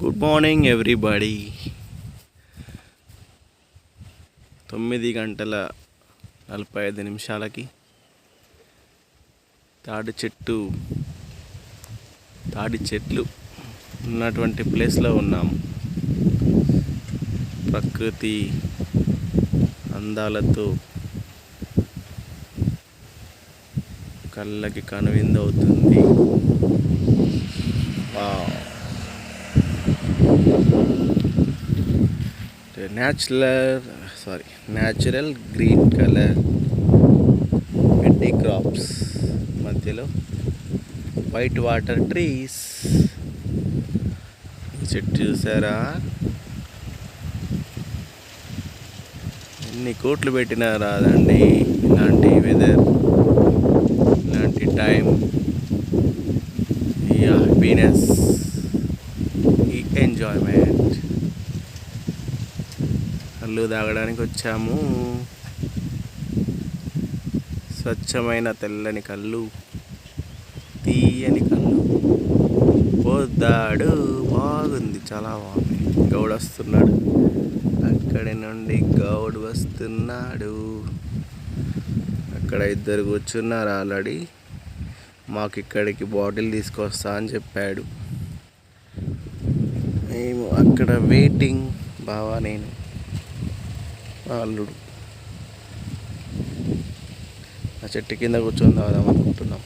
Good morning everybody తొమ్మిది గంటల నలభై ఐదు నిమిషాలకి తాడి చెట్టు తాడి చెట్లు ఉన్నటువంటి ప్లేస్లో ఉన్నాం. ప్రకృతి అందాలతో కళ్ళకి కనువిందవుతుంది wow natural sorry natural green colour పెట్టి క్రాప్స్ మధ్యలో వైట్ వాటర్ ట్రీస్ చెట్టు చూసారా? ఎన్ని కోట్లు పెట్టినా రాదండి ఇలాంటి వెదర్ ఇలాంటి టైం ఈ హ్యాపీనెస్ ఈ ఎంజాయ్మెంట్ కళ్ళు తాగడానికి వచ్చాము. స్వచ్ఛమైన తెల్లని కళ్ళు తీయని కళ్ళు. పోద్దాడు బాగుంది చాలా బాగుంది. గౌడ్ వస్తున్నాడు. అక్కడి నుండి గౌడ్ వస్తున్నాడు. అక్కడ ఇద్దరు కూర్చున్నారు ఆల్రెడీ. మాకు ఇక్కడికి బాటిల్ తీసుకొస్తా అని చెప్పాడు. మేము అక్కడ వెయిటింగ్. బావా నేను మా అల్లుడు. ఆ చెట్టు కింద కూర్చొని తాగుదాం అనుకుంటున్నాం.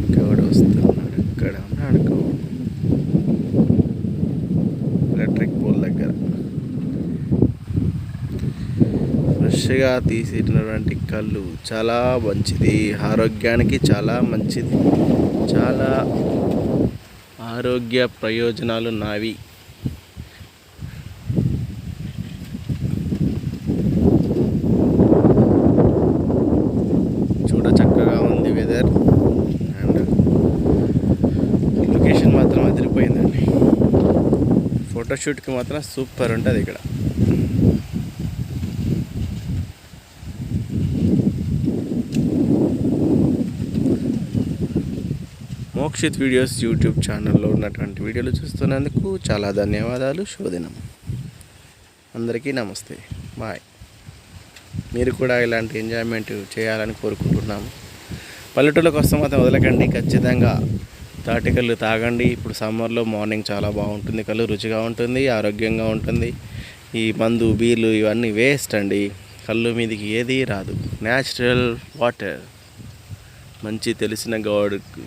ఇంకెవడు వస్తున్నాడు? ఇక్కడ ఉన్నాడు ఎలక్ట్రిక్ పోల్ దగ్గర. ఫ్రెష్గా తీసినటువంటి కళ్ళు చాలా మంచిది. ఆరోగ్యానికి చాలా మంచిది. చాలా ఆరోగ్య ప్రయోజనాలు నావి. ఫోటోషూట్కి మాత్రం సూపర్ ఉంటుంది ఇక్కడ. మోక్షిత్ వీడియోస్ యూట్యూబ్ ఛానల్లో ఉన్నటువంటి వీడియోలు చూస్తున్నందుకు చాలా ధన్యవాదాలు. శుభదినం. అందరికీ నమస్తే. బాయ్. మీరు కూడా ఇలాంటి ఎంజాయ్మెంట్ చేయాలని కోరుకుంటున్నాము. పల్లెటూళ్ళ కోసం మాత్రం వదలకండి. ఖచ్చితంగా. తాటికల్లు తాగండి. ఇప్పుడు సమ్మర్లో మార్నింగ్ చాలా బాగుంటుంది. కళ్ళు రుచిగా ఉంటుంది ఆరోగ్యంగా ఉంటుంది. ఈ మందు బీర్లు ఇవన్నీ వేస్ట్ అండి. కళ్ళు మీదకి ఏది రాదు. Natural water. మంచి తెలిసిన గౌడుకు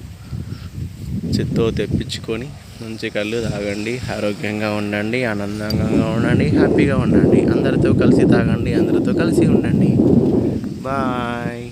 చెత్తో తెప్పించుకొని మంచి కళ్ళు తాగండి. ఆరోగ్యంగా ఉండండి ఆనందంగా ఉండండి హ్యాపీగా ఉండండి. అందరితో కలిసి తాగండి అందరితో కలిసి ఉండండి. బాయ్.